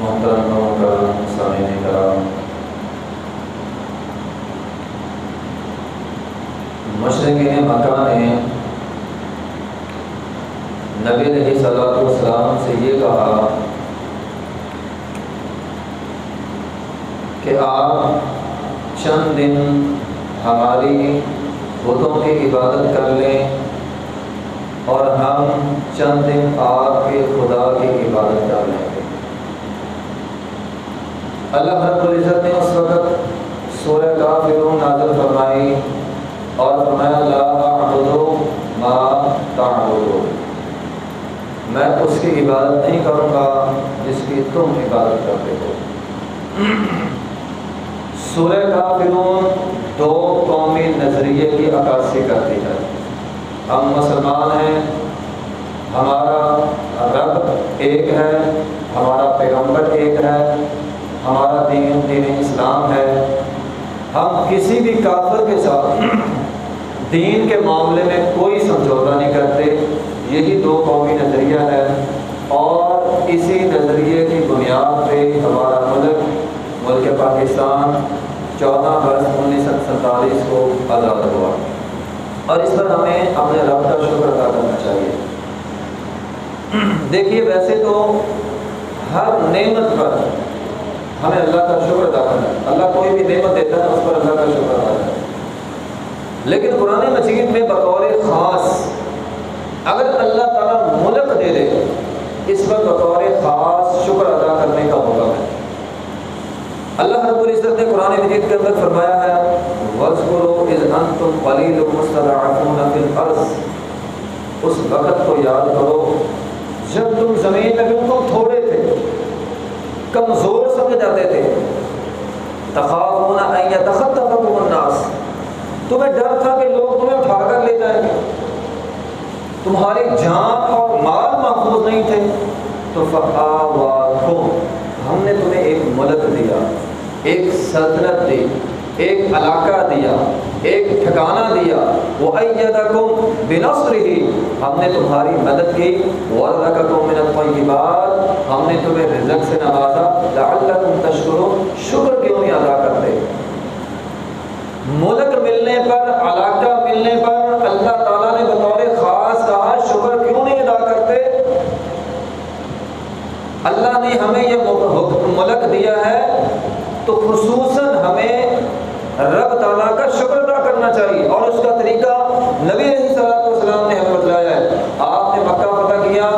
محترم مکرم سامعین کرام مشرقین مکہ نے نبی علیہ صلاح والسلام سے یہ کہا کہ آپ چند دن ہماری بتوں کی عبادت کر لیں اور ہم چند دن آپ کے خدا کی عبادت کر لیں۔ اللہ رب العزت نے اس وقت سورہ کافرون نازل فرمائی اور فرمایا، لا اعبدو ما تعبدو میں اس کی عبادت نہیں کروں گا جس کی تم عبادت کرتے ہو۔ سورہ کافرون دو قومی نظریے کی عکاسی کرتی ہے۔ ہم مسلمان ہیں، ہمارا رب ایک ہے، ہمارا پیغمبر ایک ہے ہمارا دین دین اسلام ہے۔ ہم کسی بھی کافر کے ساتھ دین کے معاملے میں کوئی سمجھوتا نہیں کرتے۔ یہی دو قومی نظریہ ہے۔ اور اسی نظریے کی بنیاد پہ ہمارا ملک ملک پاکستان چودہ اگست انیس سو سینتالیس کو آزاد ہوا۔ اور اس پر ہمیں اپنے رب کا شکر ادا کرنا چاہیے۔ دیکھیے، ویسے تو ہر نعمت پر ہمیں اللہ کا شکر ادا کرنا ہے۔ اللہ کوئی بھی نعمت دیتا ہے، اس پر اللہ کا شکر ادا کرنا ہے۔ لیکن قرآن مجید میں بطور خاص، اگر اللہ تعالیٰ ملک دے دے، اس پر بطور خاص شکر ادا کرنے کا موقع ہے۔ اللہ رب العزت نے قرآن مجید کے اندر فرمایا ہے وَذْكُرُوا إِذْ أَنْتُمْ قَلِيلٌ مُسْتَضَعَفُونَ فِي الْأَرْضِ۔ اس وقت کو یاد کرو، جب تم زمین میں بالکل تھوڑے تھے، کمزور جاتے تھے۔ تخافون ان يتخطفكم الناس۔ تمہیں ڈر تھا کہ لوگ تمہیں اٹھا کر لے جائیں گے۔ تمہارے جان اور مال محفوظ نہیں تھے۔ تو فآواکم ہم نے تمہیں ایک ملک دیا، ایک سلطنت دی۔ ایک علاقہ دیا، ایک ٹھکانہ دیا۔ وہ ایدکم بنصرہ ہم نے تمہاری مدد کی۔ ورزقکم من الطیبات ہم نے تمہیں رزق سے نوازا۔ لعلکم تشکرون شکر کیوں نہیں ادا کرتے؟ ملک ملنے پر، علاقہ ملنے پر اللہ تعالیٰ نے بطور خاص کہا، شکر کیوں نہیں ادا کرتے؟ اللہ نے ہمیں یہ ملک دیا ہے تو خصوصاً ہمیں رب تعالیٰ کا شکر ادا کرنا چاہیے اور اس کا طریقہ نبی علیہ صلاحت والسلام نے ہمیں بتلایا ہے آپ نے مکہ فتح کیا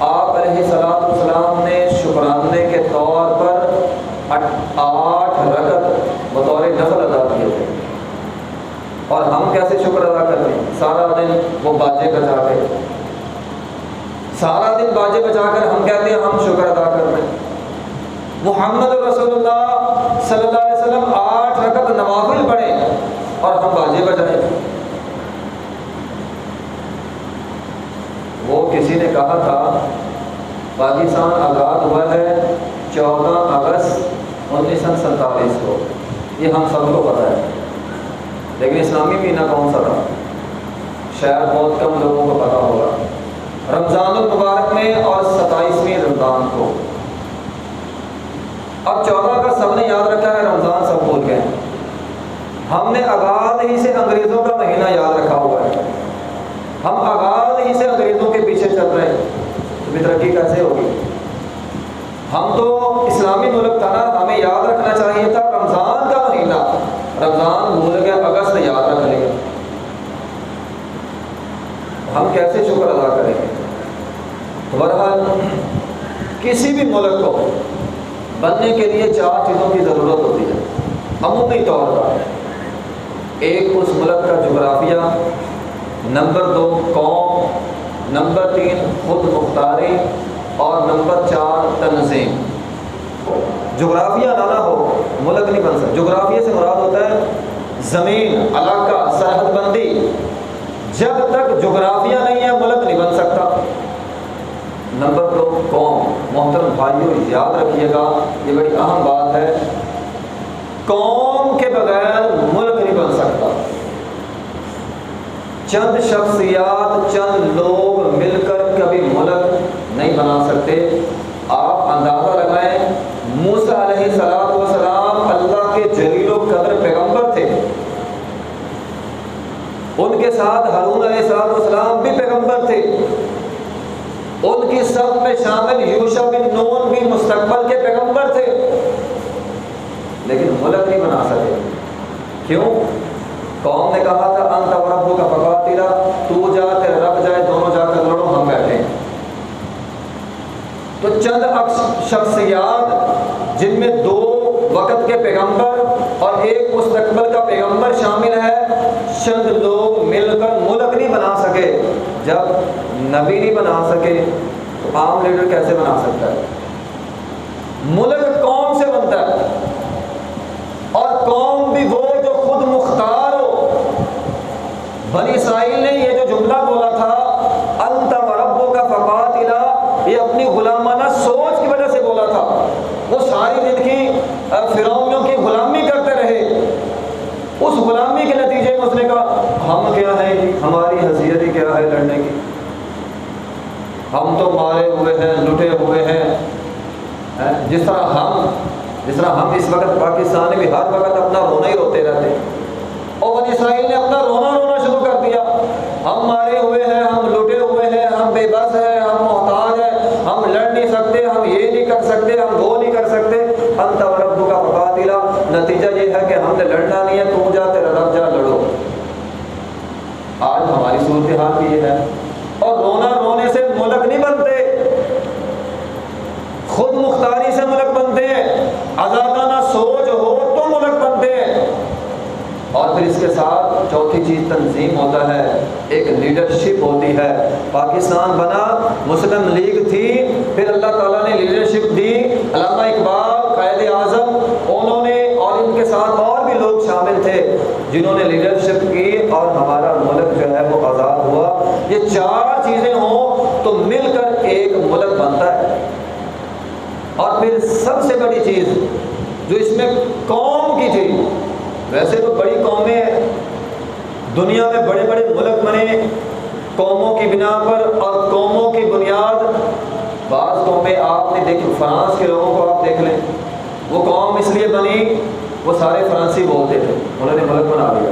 آپ علیہ صلاحت والسلام نے شکرانے کے طور پر آٹھ رکت بطور نفل ادا کیے تھے اور ہم کیسے شکر ادا کرتے ہیں سارا دن وہ باجے بجا کے سارا دن باجے بجا کر ہم کہتے ہیں ہم شکر ادا کر رہے ہیں محمد رسول اللہ صلی اللہ علیہ وسلم آٹھ رکعت نوافل پڑھے اور ہم باجے بجائے وہ کسی نے کہا تھا پاکستان آزاد ہوا ہے چودہ اگست انیس سو سینتالیس کو۔ یہ ہم سب کو پتہ ہے۔ لیکن اسلامی مہینہ کون سا تھا؟ شاید بہت کم لوگوں کو پتہ ہوگا۔ رمضان المبارک میں اور ستائیسویں رمضان کو۔ اب چودہ کا سب نے یاد رکھا ہے، رمضان سب بول گئے۔ ہم نے آغاز ہی سے انگریزوں کا مہینہ یاد رکھا ہوا ہے۔ ہم آغاز ہی سے انگریزوں کے پیچھے چل رہے ہیں۔ بھی ترقی کیسے ہوگی؟ ہم تو اسلامی ملک تھا نا ہمیں یاد رکھنا چاہیے تھا، رمضان کا مہینہ۔ رمضان بھول اگست یاد رکھ لیں۔ گے ہم کیسے شکر ادا کریں؟ گے بہرحال، کسی بھی ملک کو بننے کے لیے چار چیزوں کی ضرورت ہوتی ہے۔ عمومی طور پر ایک اس ملک کا جغرافیہ، نمبر دو، قوم۔ نمبر تین، خود مختاری اور نمبر چار، تنظیم۔ جغرافیہ نہ ہو، ملک نہیں بن سکتا۔ جغرافیہ سے مراد ہوتا ہے زمین، علاقہ سرحد بندی جب تک جغرافیہ نہیں ہے، ملک نہیں بن سکتا۔ نمبر دو، قوم۔ محترم بھائیوں یاد رکھیے گا، یہ بڑی اہم بات ہے۔ قوم کے بغیر ملک نہیں بن سکتا۔ چند شخصیات، چند لوگ مل کر کبھی ملک نہیں بنا سکتے۔ آپ اندازہ لگائیں موسا علیہ السلام وسلام اللہ کے جلیل و قدر پیغمبر تھے۔ ان کے ساتھ ہارون علیہ السلام وسلام بھی پیغمبر تھے۔ ان کی سب میں شامل یوشا بن نون بھی مستقبل کے پیغمبر تھے۔ لیکن ملک نہیں بنا سکے۔ کیوں؟ قوم نے کہا تھا، انت و ربو کا فقاتلا، تو جا تیرے رب جائے، دونوں جا کر لڑو، ہم بیٹھے۔ تو چند شخصیات، جن میں دو وقت کے پیغمبر اور ایک مستقبل کا پیغمبر شامل ہے، چند لوگ مل کر ملک نہیں بنا سکے۔ جب نبی نہیں بنا سکے، تو عام لیڈر کیسے بنا سکتا ہے؟ ملک قوم سے بنتا ہے اور قوم بھی وہ جو خود مختار ہو بنی اسرائیل نے یہ جو جملہ بولا تھا انت ربو کا فقات یہ اپنی غلامانہ سوچ کی وجہ سے بولا تھا وہ ساری زندگی فرونیوں کی غلامی کرتے رہے اس غلامی کے نتیجے میں اس نے کہا ہم کیا ہیں ہماری حیثیت ہی کیا ہے لڑنے کی ہم تو مارے ہوئے ہیں لٹے ہوئے ہیں۔ جس طرح ہم، جس طرح ہم اس وقت پاکستان میں ہر وقت اپنا رونا ہی روتے رہتے۔ اور بنی اسرائیل نے اپنا رونا رونا شروع کر دیا ہم مارے ہوئے ہیں ہم لٹے ہوئے ہیں ہم بے بس ہیں ہم محتاج ہیں ہم لڑ نہیں سکتے ہم یہ نہیں کر سکتے ہم وہ نہیں کر سکتے انت رب کا فقاتلا نتیجہ یہ ہے کہ ہم نے لڑنا نہیں ہے تم جا تیرا رب جا لڑو آج ہماری صورتحال بھی یہ ہے اور رونا رونے سے ملک نہیں بنتے خود مختاری سے ملک بنتے ہیں آزادانہ سوچ ہو تو ملک بنتے ہیں اور پھر اس کے ساتھ چوتھی چیز تنظیم ہوتا ہے ایک لیڈرشپ ہوتی ہے پاکستان بنا مسلم لیگ تھی پھر اللہ تعالیٰ نے لیڈرشپ دی علامہ اقبال قائد اعظم انہوں نے اور ان کے ساتھ اور بھی لوگ شامل تھے جنہوں نے لیڈرشپ کی اور ہمارا ملک جو ہے وہ آزاد ہوا۔ یہ چار چیزیں ہوں تو مل کر ایک ملک بنتا ہے۔ اور پھر سب سے بڑی چیز جو اس میں قوم کی تھی ویسے تو بڑی قومیں ہیں۔ دنیا میں بڑے بڑے ملک بنے، قوموں کی بنا پر اور قوموں کی بنیاد۔ بعض قومیں آپ نے دیکھی، فرانس کے لوگوں کو آپ دیکھ لیں۔ وہ قوم اس لیے بنی وہ سارے فرانسی بولتے تھے۔ انہوں نے ملک بنا لیا۔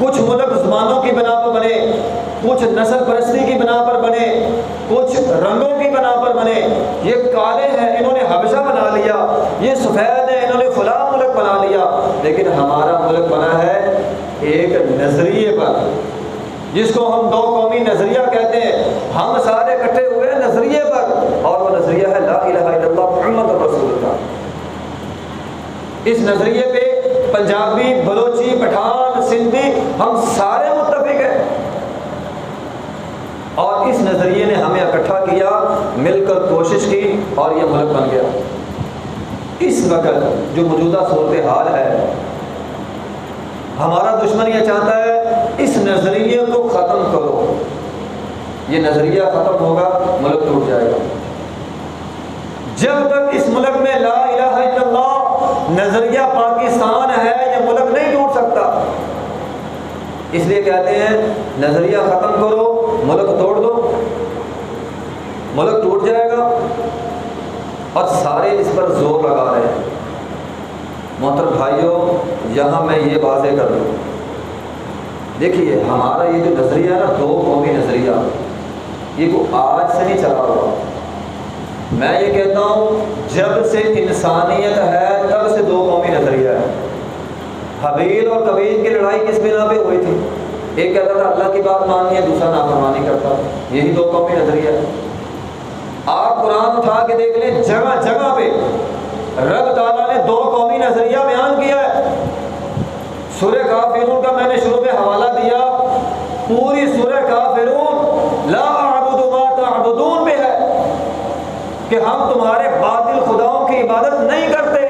کچھ ملک زبانوں کی بنا پر بنے، کچھ نسل پرستی کی بنا پر بنے، کچھ رنگوں کی بنا پر بنے۔ یہ کالے ہیں، انہوں نے حبشہ بنا لیا۔ یہ سفید ہیں، انہوں نے فلاں ملک بنا لیا۔ لیکن ہمارا ملک بنا ہے ایک نظریے پر، جس کو ہم دو قومی نظریہ کہتے ہیں۔ ہم سارے کٹھے ہوئے ہیں نظریے پر، اور وہ نظریہ ہے لا الہ الا اللہ محمد رسول اللہ اس نظریے پہ پنجابی، بلوچی، پٹھان، سندھی، ہم سارے متفق ہیں۔ اور اس نظریے نے ہمیں اکٹھا کیا، مل کر کوشش کی اور یہ ملک بن گیا۔ اس وقت جو موجودہ صورت حال ہے، ہمارا دشمن یہ چاہتا ہے، اس نظریے کو ختم کرو۔ یہ نظریہ ختم ہوگا، ملک ٹوٹ جائے گا۔ جب تک اس ملک میں لا الہ الا اللہ نظریہ پاکستان ہے یہ ملک نہیں ٹوٹ سکتا۔ اس لیے کہتے ہیں، نظریہ ختم کرو، ملک توڑ دو۔ ملک ٹوٹ جائے گا۔ اور سارے اس پر زور لگا رہے ہیں۔ محتر بھائیوں یہاں میں یہ واضح کر دوں۔ دیکھیے، ہمارا یہ جو نظریہ ہے نا، دو قومی نظریہ، یہ کو آج سے نہیں چلا ہوا۔ میں یہ کہتا ہوں، جب سے انسانیت ہے، تب سے دو قومی نظریہ ہے۔ حبیل اور کبیر کی لڑائی کس بنا پہ ہوئی تھی؟ ایک کہتا تھا، اللہ کی بات ماننی ہے، دوسرا نافرمانی کرتا یہی دو قومی نظریہ ہے آپ قرآن اٹھا کے دیکھ لیں، جگہ جگہ پہ رب تعالیٰ نے دو قومی نظریہ بیان کیا ہے۔ سورہ کافرون کا میں نے شروع میں حوالہ دیا، پوری سورہ کافرون لا اعبد ما تعبدون میں ہے کہ ہم تمہارے باطل خداؤں کی عبادت نہیں کرتے۔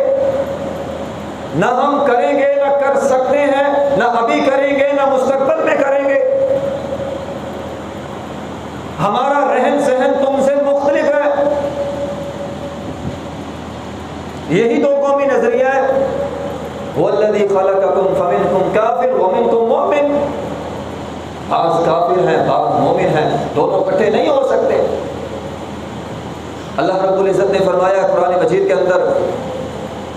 نہ ہم کریں گے، نہ کر سکتے ہیں، نہ ابھی کریں گے، نہ مستقبل میں کریں گے۔ ہمارا رہن سہن تم سے مختلف ہے۔ یہی دو قومی نظریہ ہے۔ والذی خلقکم فمنکم کافر ومنکم مؤمن۔ بعض کافر ہیں، بعض مومن ہیں۔ دونوں اکٹھے نہیں ہو سکتے۔ اللہ رب العزت نے فرمایا قرآن مجید کے اندر،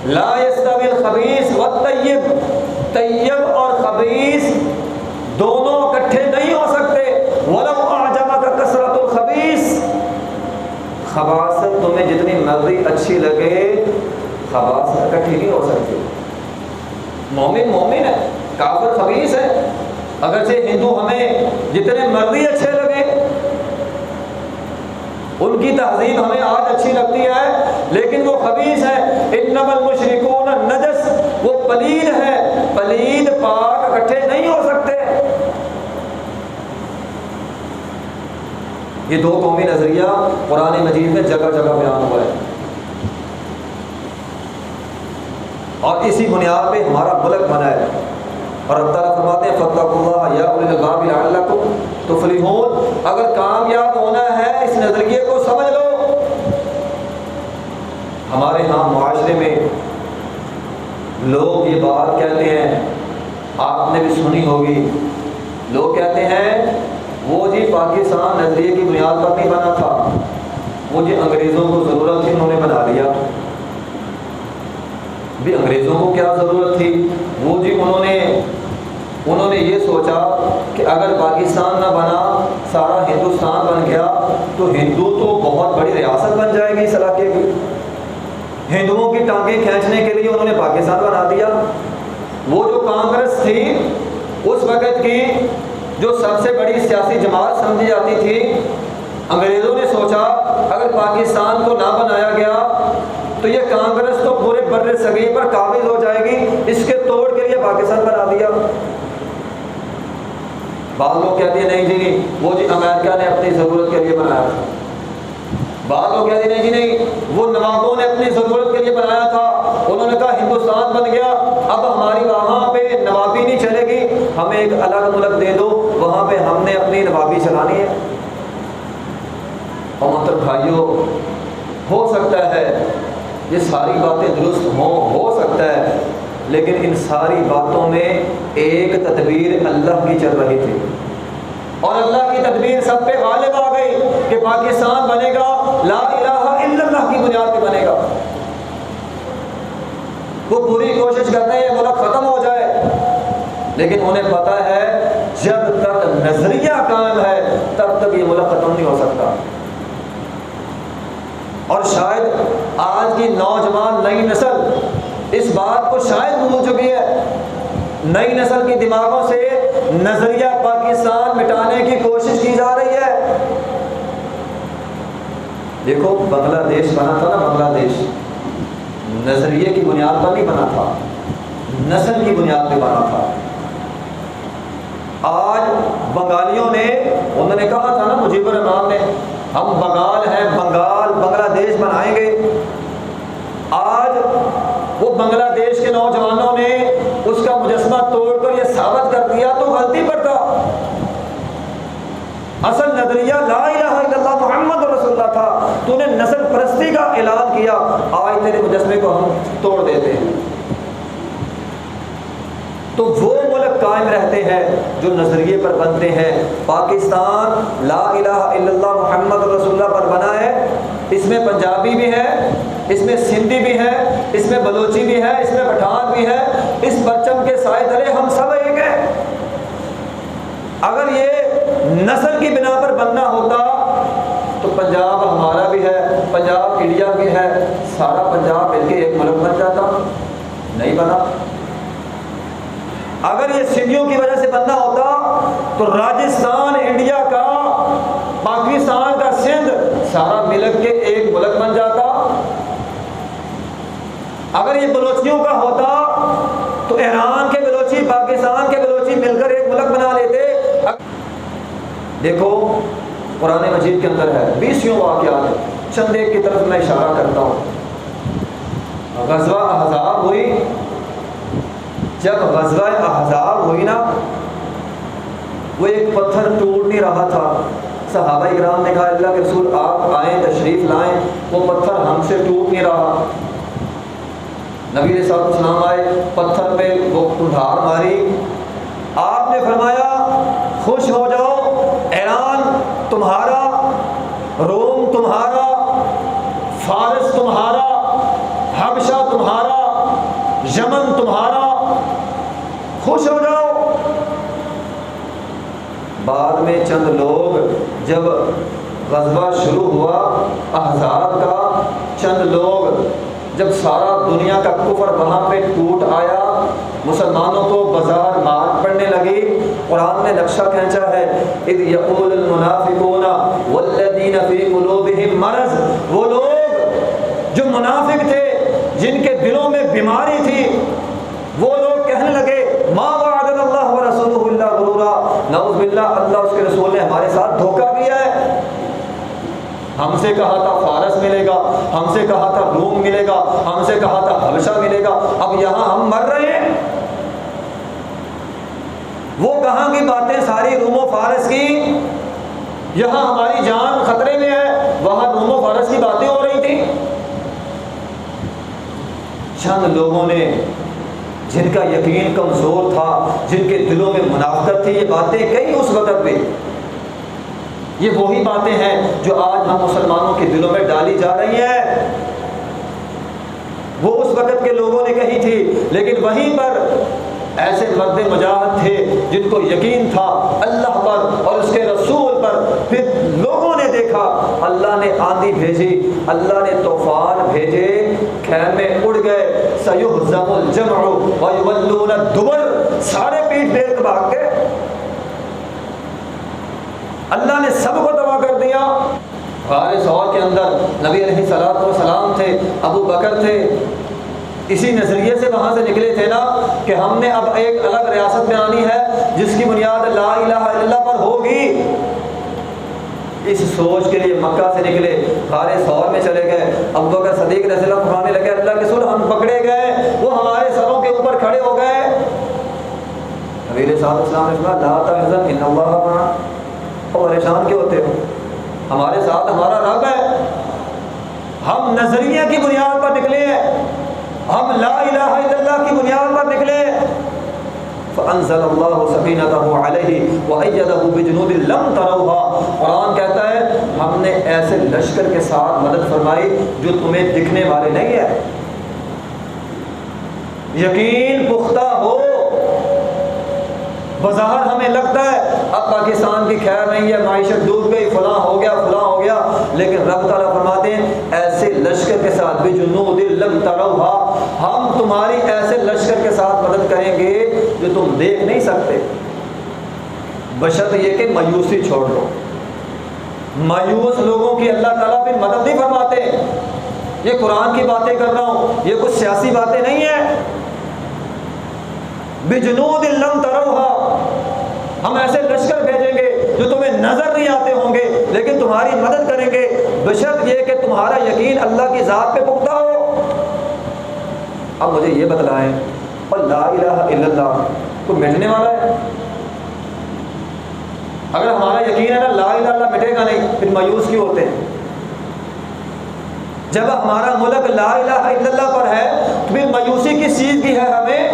لا يستوی الخبیث والطیب طیب اور خبیث دونوں اکٹھے نہیں ہو سکتے۔ ولو اعجبک کثرت الخبیث، خباثت تمہیں جتنی مرضی اچھی لگے، خباثت اکٹھی نہیں ہو سکتی۔ مومن مومن ہے، کافر خبیث ہے۔ اگرچہ ہندو ہمیں جتنے مرضی اچھے لگے ان کی تہذیب ہمیں آج اچھی لگتی ہے، لیکن وہ خبیص ہے انم المشرکون نجس وہ پلید ہے پلید پاک اکٹھے نہیں ہو سکتے۔ یہ دو قومی نظریہ قرآن مجید میں جگہ جگہ بیان ہوا ہے اور اسی بنیاد پہ ہمارا ملک بنا ہے۔ اور اللہ تعالیٰ فرماتے ہیں فتح اللہ یا الغاب اللہ کو تو فلیحون اگر کامیاب ہونا ہے اس نظریے سمجھ لو۔ ہمارے ہاں معاشرے میں لوگ یہ بات کہتے ہیں، آپ نے بھی سنی ہوگی۔ لوگ کہتے ہیں، وہ جی پاکستان نظریے کی بنیاد پر نہیں بنا تھا۔ وہ جی انگریزوں کو ضرورت تھی، انہوں نے بنا لیا۔ بھی انگریزوں کو کیا ضرورت تھی؟ وہ جی انہوں نے انہوں نے یہ سوچا کہ اگر پاکستان نہ بنا، سارا ہندوستان بن گیا، تو ہندو تو بہت بڑی ریاست بن جائے گی اس علاقے کی۔ ہندوؤں کی ٹانگیں کھینچنے کے لیے انہوں نے پاکستان بنا دیا۔ وہ جو کانگریس تھی، اس وقت کی جو سب سے بڑی سیاسی جماعت سمجھی جاتی تھی، انگریزوں نے سوچا اگر پاکستان کو نہ بنایا گیا، تو یہ کانگریس تو پورے بر صغیر پر قابل ہو جائے گی۔ اس کے توڑ کے لیے پاکستان بنا دیا۔ بعض لوگ کہتے ہیں نہیں جی نہیں، وہ جی امریکہ نے اپنی ضرورت کے لیے بنایا تھا۔ بعض لوگ کہتے ہیں نہیں جی نہیں، وہ نوابوں نے اپنی ضرورت کے لیے بنایا تھا۔ انہوں نے کہا ہندوستان بن گیا، اب ہماری وہاں پہ نوابی نہیں چلے گی۔ ہمیں ایک الگ ملک دے دو، وہاں پہ ہم نے اپنی نوابی چلانی ہے۔ اور مطلب بھائیوں ہو سکتا ہے، یہ ساری باتیں درست ہوں، ہو سکتا ہے۔ لیکن ان ساری باتوں میں ایک تدبیر اللہ کی چل رہی تھی۔ اور اللہ کی تدبیر سب پہ غالب آ گئی کہ پاکستان بنے گا، لا الہ الا اللہ کی بنیاد پہ بنے گا۔ وہ پوری کوشش کرتے ہیں یہ ملک ختم ہو جائے۔ لیکن انہیں پتا ہے، جب تک نظریہ قائم ہے، تب تک یہ ملک ختم نہیں ہو سکتا۔ اور شاید آج کی نوجوان نئی نسل بات کو شاید بھول چکی ہے۔ نئی نسل کی دماغوں سے نظریہ پاکستان مٹانے کی کوشش کی جا رہی ہے۔ دیکھو، بنگلہ دیش بنا تھا نا، بنگلہ دیش۔ نظریے کی بنیاد پر نہیں بنا تھا۔ نسل کی بنیاد پہ بنا تھا۔ آج بنگالیوں نے، انہوں نے کہا تھا نا مجیب الرحمان نے ہم بنگال ہیں، بنگال، بنگلہ دیش بنائیں گے۔ آج وہ بنگلہ دیش کے نوجوانوں نے اس کا مجسمہ توڑ کر یہ ثابت کر دیا تو غلطی پر تھا۔ اصل نظریہ لا الہ الا اللہ محمد رسول اللہ تھا۔ تو نے نسل پرستی کا اعلان کیا۔ آج تیرے مجسمے کو ہم توڑ دیتے ہیں۔ تو وہ ملک قائم رہتے ہیں جو نظریے پر بنتے ہیں۔ پاکستان لا الہ الا اللہ محمد رسول اللہ پر بنا ہے۔ اس میں پنجابی بھی ہے، اس میں سندھی بھی ہے، اس میں بلوچی بھی ہے، اس میں پٹھان بھی ہے۔ اس پرچم کے سائے تلے ہم سب ایک ہیں۔ اگر یہ نسل کی بنا پر بننا ہوتا تو پنجاب ہمارا بھی ہے، پنجاب انڈیا بھی ہے۔ سارا پنجاب مل کے ایک ملک بن جاتا، نہیں بنا۔ اگر یہ سندھیوں کی وجہ سے بننا ہوتا تو راجستھان انڈیا کا، پاکستان سارا ملک کے ایک ملک بن جاتا۔ اگر یہ بلوچیوں کا ہوتا تو ایران کے بلوچی، پاکستان کے بلوچی مل کر ایک ملک بنا لیتے۔ دیکھو، قرآن مجید کے اندر ہے بیسوں واقعات چند ایک کی طرف میں اشارہ کرتا ہوں۔ غزوہ احزاب ہوئی۔ جب غزوہ احزاب ہوئی نا، وہ ایک پتھر ٹوٹ نہیں رہا تھا۔ صحابہ اکرام نے کہا، اللہ کے رسول، آپ آئیں، تشریف لائیں، وہ پتھر ہم سے ٹوٹ نہیں رہا۔ نبی علیہ السلام آئے، پتھر پہ وہ کلہار ماری۔ آپ نے فرمایا، خوش ہو جاؤ ایران تمہارا، روم تمہارا، فارس تمہارا، حبشہ تمہارا، یمن تمہارا۔ خوش ہو جاؤ۔ بعد میں چند لوگ جب غزبہ شروع ہوا، احزاب کا چند لوگ جب سارا دنیا کا کفر وہاں پہ ٹوٹ آیا، مسلمانوں کو بازار مار پڑنے لگی۔ قرآن نے نقشہ کھینچا ہے، اذ یقول المنافقون والذین فی قلوبہم مرض۔ وہ لوگ جو منافق تھے، جن کے دلوں میں بیماری تھی، وہ لوگ کہنے لگے، ما وعدنا اللہ و رسولہ اللہ غرورا نعوذ باللہ اللہ اس کے رسول نے ہمارے ساتھ دھوکہ کیا ہے۔ ہم سے کہا تھا فارس ملے گا، ہم سے کہا تھا روم ملے گا، ہم سے کہا تھا حبشہ ملے گا۔ اب یہاں ہم مر رہے ہیں۔ وہ کہاں کی باتیں ساری روم و فارس کی؟ یہاں ہماری جان خطرے میں ہے۔ وہاں روم و فارس کی باتیں ہو رہی تھیں۔ چند لوگوں نے جن کا یقین کمزور تھا، جن کے دلوں میں منافقت تھی، یہ باتیں کئی اس وقت پہ یہ وہی باتیں ہیں جو آج ہم مسلمانوں کے دلوں میں ڈالی جا رہی ہیں۔ وہ اس وقت کے لوگوں نے کہی تھی، لیکن وہیں پر ایسے مرد مجاہد تھے جن کو یقین تھا اللہ پر اور اس کے رسول پر۔ پھر لوگوں نے دیکھا، اللہ نے آندھی بھیجی، اللہ نے طوفان بھیجے خیمے اڑ گئے۔ سیحزم الجمع ویولون الدبر۔ سارے پیٹ دیر کے بھاگ گئے اللہ نے سب کو تباہ کر دیا۔ غار سور کے اندر نبی علیہ صلاحت والسلام تھے، ابو بکر تھے۔ اسی نظریے سے وہاں سے نکلے تھے نا کہ ہم نے اب ایک الگ ریاست میں آنی ہے، جس کی بنیاد لا الہ الا اللہ پر ہوگی۔ اس سوچ کے لیے مکہ سے نکلے، غار سور میں چلے گئے۔ ابو بکر صدیق رضی اللہ فرمانے لگے، اللہ کے سر ہم پکڑے گئے، وہ ہمارے سروں کے اوپر کھڑے ہو گئے۔ نبی علیہ السلام نے کہا لا تحزن ان اللہ معنا پریشان کیوں ہوتے ہو؟ ہمارے ساتھ ہمارا رب ہے۔ ہم نظریے کی بنیاد پر نکلے ہیں۔ ہم لا الہ الا اللہ کی بنیاد پر نکلے فانزل اللہ سکینتہ علیہ وایدہ بجنود لم تروها قرآن کہتا ہے ہم نے ایسے لشکر کے ساتھ مدد فرمائی جو تمہیں دکھنے والے نہیں ہے یقین پختہ ہو۔ بظاہر ہمیں لگتا ہے اب پاکستان کی خیر نہیں ہے، معیشت ڈوب گئی، فلاں ہو گیا، فلاں ہو گیا۔ لیکن رب تعالیٰ فرماتے ہیں، ایسے لشکر کے ساتھ بھی جنود لم تروہا، ہم تمہاری ایسے لشکر کے ساتھ مدد کریں گے جو تم دیکھ نہیں سکتے۔ بشرط یہ کہ مایوسی چھوڑ دو۔ مایوس لوگوں کی اللہ تعالیٰ پھر مدد نہیں فرماتے۔ یہ قرآن کی باتیں کر رہا ہوں، یہ کچھ سیاسی باتیں نہیں ہیں۔ بجنود لم تروہا، ہم ایسے لشکر بھیجیں گے جو تمہیں نظر نہیں آتے ہوں گے، لیکن تمہاری مدد کریں گے۔ بشرط یہ کہ تمہارا یقین اللہ کی ذات پہ پختہ ہو۔ اب مجھے یہ بتلائیں، اور لا الہ الا اللہ کو مٹنے والا ہے۔ اگر ہمارا یقین ہے نا لا الہ اللہ مٹے گا نہیں، پھر مایوس کیوں ہوتے ہیں؟ جب ہمارا ملک لا الہ الا اللہ پر ہے، تو پھر مایوسی کس چیز کی ہے ہمیں؟